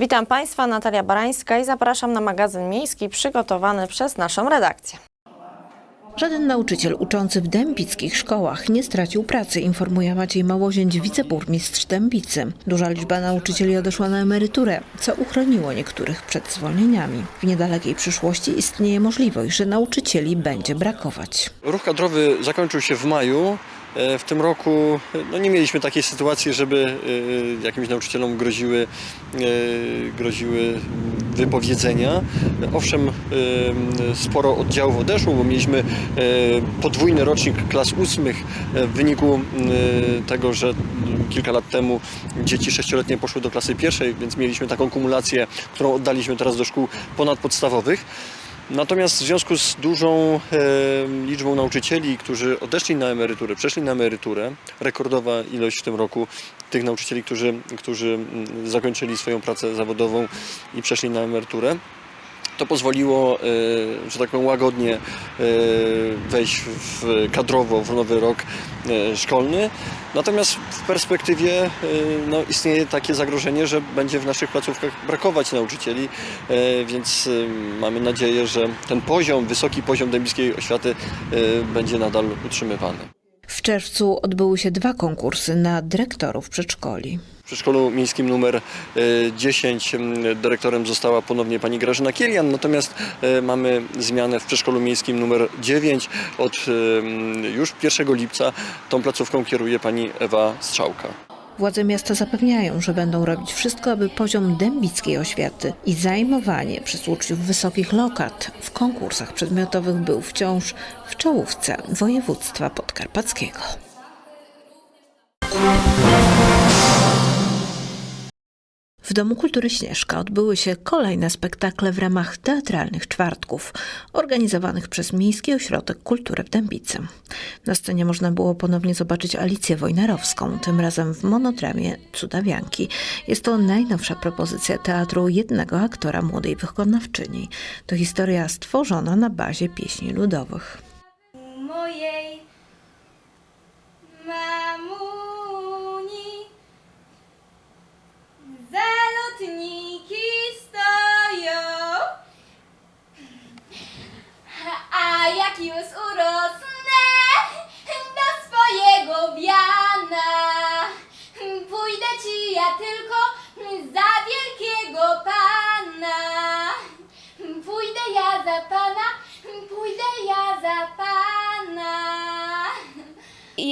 Witam Państwa, Natalia Barańska i zapraszam na magazyn miejski przygotowany przez naszą redakcję. Żaden nauczyciel uczący w dębickich szkołach nie stracił pracy, informuje Maciej Małozięć, wiceburmistrz Dębicy. Duża liczba nauczycieli odeszła na emeryturę, co uchroniło niektórych przed zwolnieniami. W niedalekiej przyszłości istnieje możliwość, że nauczycieli będzie brakować. Ruch kadrowy zakończył się w maju. E, W tym roku no, nie mieliśmy takiej sytuacji, żeby e, jakimś nauczycielom groziły, e, groziły wypowiedzenia. Owszem, sporo oddziałów odeszło, bo mieliśmy podwójny rocznik klas ósmych w wyniku tego, że kilka lat temu dzieci sześcioletnie poszły do klasy pierwszej, więc mieliśmy taką kumulację, którą oddaliśmy teraz do szkół ponadpodstawowych. Natomiast w związku z dużą liczbą nauczycieli, którzy odeszli na emeryturę, przeszli na emeryturę, rekordowa ilość w tym roku tych nauczycieli, którzy, którzy mm, zakończyli swoją pracę zawodową i przeszli na emeryturę, to pozwoliło, e, że tak powiem, łagodnie e, wejść w, kadrowo w nowy rok e, szkolny. Natomiast w perspektywie no, istnieje takie zagrożenie, że będzie w naszych placówkach brakować nauczycieli, więc mamy nadzieję, że ten poziom, wysoki poziom dębickiej oświaty będzie nadal utrzymywany. W czerwcu odbyły się dwa konkursy na dyrektorów przedszkoli. Przedszkolu miejskim numer e, 10 m, dyrektorem została ponownie pani Grażyna Kielian, natomiast e, mamy zmianę w przedszkolu miejskim numer 9. Od e, już 1 lipca tą placówką kieruje pani Ewa Strzałka. Władze miasta zapewniają, że będą robić wszystko, aby poziom dębickiej oświaty i zajmowanie przez uczniów wysokich lokat w konkursach przedmiotowych był wciąż w czołówce województwa podkarpackiego. W Domu Kultury Śnieżka odbyły się kolejne spektakle w ramach teatralnych czwartków, organizowanych przez Miejski Ośrodek Kultury w Dębicy. Na scenie można było ponownie zobaczyć Alicję Wojnarowską, tym razem w monodramie Cudawianki. Jest to najnowsza propozycja teatru jednego aktora młodej wykonawczyni. To historia stworzona na bazie pieśni ludowych. mojej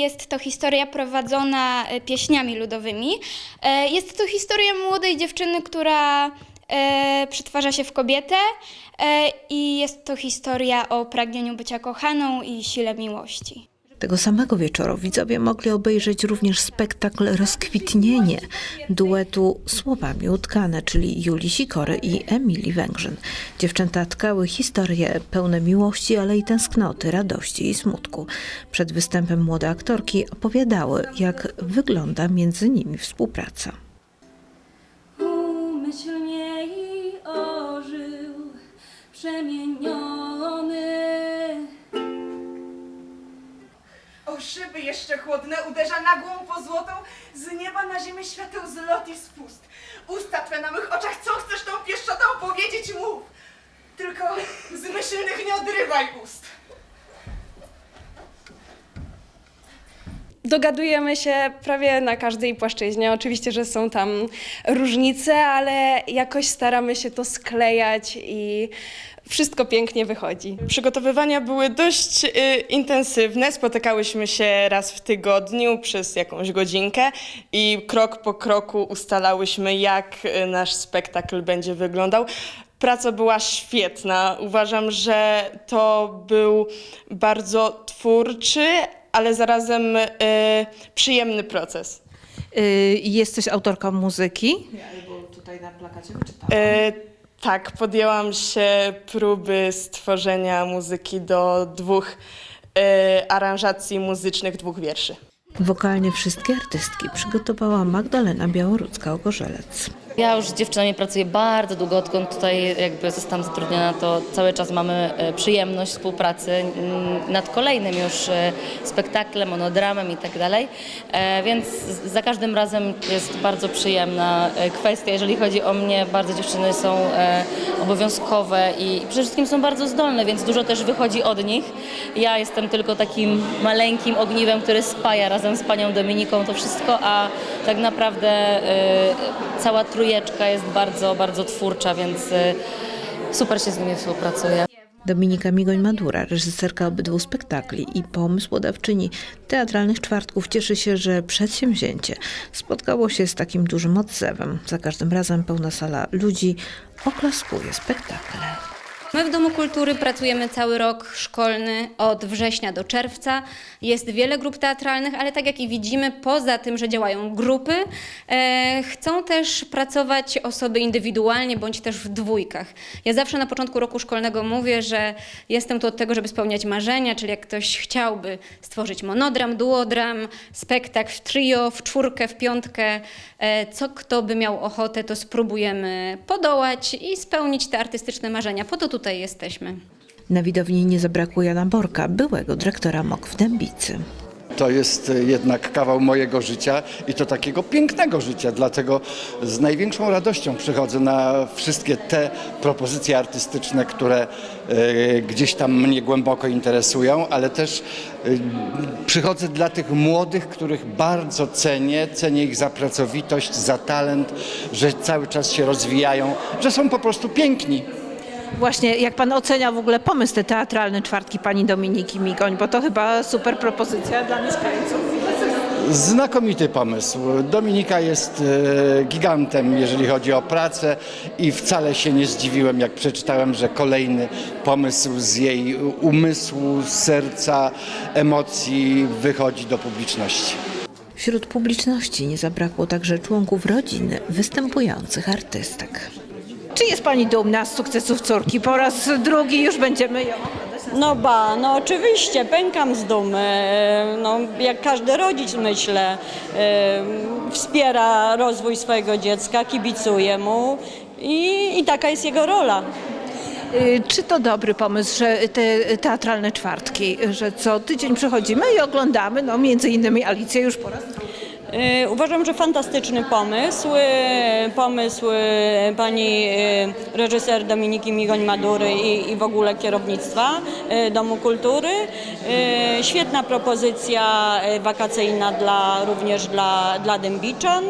Jest to historia prowadzona e, pieśniami ludowymi. E, Jest to historia młodej dziewczyny, która e, przetwarza się w kobietę i jest to historia o pragnieniu bycia kochaną i sile miłości. Tego samego wieczoru widzowie mogli obejrzeć również spektakl Rozkwitnienie duetu Słowami utkane, czyli Julii Sikory i Emilii Węgrzyn. Dziewczęta tkały historie pełne miłości, ale i tęsknoty, radości i smutku. Przed występem młode aktorki opowiadały, jak wygląda między nimi współpraca. Umyślnie i ożył, przemieniony. Szyby jeszcze chłodne uderza nagłą pozłotą z nieba na ziemię świateł zlot i spust. Usta twe na mych oczach, co chcesz tą pieszczotą powiedzieć mów. Tylko z myślnych nie odrywaj ust. Dogadujemy się prawie na każdej płaszczyźnie. Oczywiście, że są tam różnice, ale jakoś staramy się to sklejać i wszystko pięknie wychodzi. Przygotowywania były dość y, intensywne. Spotykałyśmy się raz w tygodniu przez jakąś godzinkę i krok po kroku ustalałyśmy, jak y, nasz spektakl będzie wyglądał. Praca była świetna. Uważam, że to był bardzo twórczy, ale zarazem y, przyjemny proces. Jesteś autorką muzyki? Albo tutaj na plakacie wyczytałam. E, tak, podjęłam się próby stworzenia muzyki do dwóch e, aranżacji muzycznych, dwóch wierszy. Wokalnie wszystkie artystki przygotowała Magdalena Białorucka-Ogorzelec. Ja już z dziewczynami pracuję bardzo długo, odkąd tutaj jakby zostałam zatrudniona, to cały czas mamy e, przyjemność współpracy mm, nad kolejnym już e, spektaklem, monodramem i tak dalej, E, więc za każdym razem jest bardzo przyjemna kwestia. Jeżeli chodzi o mnie, bardzo dziewczyny są obowiązkowe i przede wszystkim są bardzo zdolne, więc dużo też wychodzi od nich. Ja jestem tylko takim maleńkim ogniwem, który spaja razem z panią Dominiką to wszystko, a tak naprawdę cała trójeczka jest bardzo, bardzo twórcza, więc e, super się z nimi współpracuje. Dominika Migoń-Madura, reżyserka obydwu spektakli i pomysłodawczyni teatralnych czwartków cieszy się, że przedsięwzięcie spotkało się z takim dużym odzewem. Za każdym razem pełna sala ludzi oklaskuje spektakle. My w Domu Kultury pracujemy cały rok szkolny od września do czerwca. Jest wiele grup teatralnych, ale tak jak i widzimy, poza tym, że działają grupy, e, chcą też pracować osoby indywidualnie bądź też w dwójkach. Ja zawsze na początku roku szkolnego mówię, że jestem tu od tego, żeby spełniać marzenia, czyli jak ktoś chciałby stworzyć monodram, duodram, spektakl w trio, w czwórkę, w piątkę, co kto by miał ochotę, to spróbujemy podołać i spełnić te artystyczne marzenia. Po to tutaj jesteśmy. Na widowni nie zabrakło Jana Borka, byłego dyrektora MOK w Dębicy. To jest e, jednak kawał mojego życia i to takiego pięknego życia. Dlatego z największą radością przychodzę na wszystkie te propozycje artystyczne, które e, gdzieś tam mnie głęboko interesują, ale też e, przychodzę dla tych młodych, których bardzo cenię. Cenię ich za pracowitość, za talent, że cały czas się rozwijają, że są po prostu piękni. Właśnie, jak pan ocenia w ogóle pomysł te teatralne czwartki pani Dominiki Migoń, bo to chyba super propozycja dla mieszkańców. Znakomity pomysł. Dominika jest e, gigantem, jeżeli chodzi o pracę i wcale się nie zdziwiłem, jak przeczytałem, że kolejny pomysł z jej umysłu, z serca, emocji wychodzi do publiczności. Wśród publiczności nie zabrakło także członków rodziny występujących artystek. Czy jest pani dumna z sukcesów córki? Po raz drugi już będziemy ją No ba, no oczywiście, pękam z dumy. No, jak każdy rodzic myślę, e, wspiera rozwój swojego dziecka, kibicuje mu i, i taka jest jego rola. Y, Czy to dobry pomysł, że te teatralne czwartki, że co tydzień przychodzimy i oglądamy, no między innymi Alicję już po raz drugi? E, Uważam, że fantastyczny pomysł. E, Pomysł e, pani reżyser Dominiki Migoń-Madury i, i w ogóle kierownictwa Domu Kultury. Świetna propozycja wakacyjna dla, również dla, dla Dębiczan.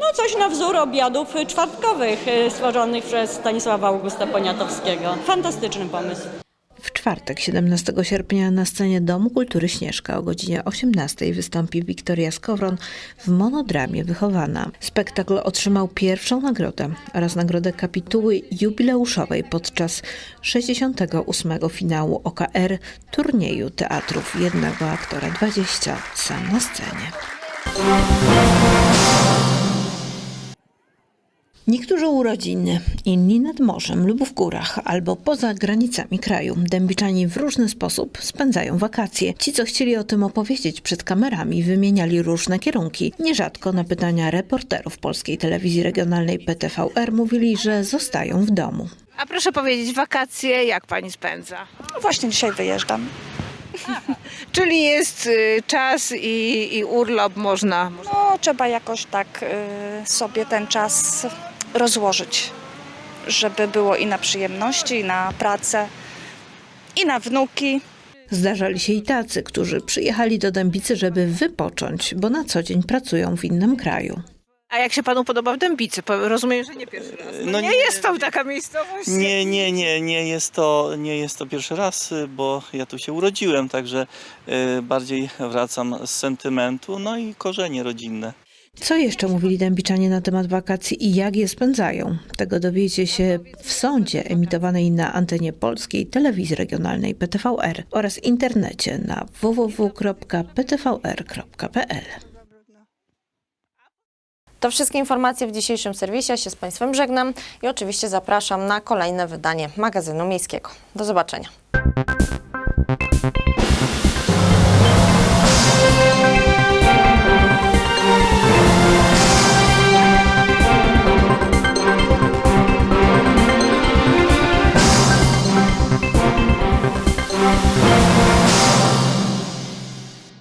No coś na wzór obiadów czwartkowych stworzonych przez Stanisława Augusta Poniatowskiego. Fantastyczny pomysł. W czwartek, 17 sierpnia, na scenie Domu Kultury Śnieżka o godzinie 18 wystąpi Wiktoria Skowron w monodramie Wychowana. Spektakl otrzymał pierwszą nagrodę oraz nagrodę kapituły jubileuszowej podczas 68. finału OKR turnieju teatrów jednego aktora 20 sam na scenie. Niektórzy urodziny, inni nad morzem lub w górach, albo poza granicami kraju. Dębiczani w różny sposób spędzają wakacje. Ci, co chcieli o tym opowiedzieć przed kamerami, wymieniali różne kierunki. Nierzadko na pytania reporterów polskiej telewizji regionalnej PTVR mówili, że zostają w domu. A proszę powiedzieć, wakacje jak pani spędza? Właśnie dzisiaj wyjeżdżam. Czyli jest y, czas i, i urlop można. No, trzeba jakoś tak y, sobie ten czas rozłożyć, żeby było i na przyjemności, i na pracę, i na wnuki. Zdarzali się i tacy, którzy przyjechali do Dębicy, żeby wypocząć, bo na co dzień pracują w innym kraju. A jak się panu podoba w Dębicy? Po- Rozumiem, że nie pierwszy raz. No, No nie, nie- jest to taka miejscowość. Nie, nie, nie, nie jest to, nie jest to pierwszy raz, y, bo ja tu się urodziłem, także y, bardziej wracam z sentymentu, no i korzenie rodzinne. Co jeszcze mówili dębiczanie na temat wakacji i jak je spędzają? Tego dowiecie się w sądzie emitowanej na antenie polskiej telewizji regionalnej PTVR oraz internecie na www.ptvr.pl. To wszystkie informacje w dzisiejszym serwisie. Ja się z Państwem żegnam i oczywiście zapraszam na kolejne wydanie magazynu miejskiego. Do zobaczenia.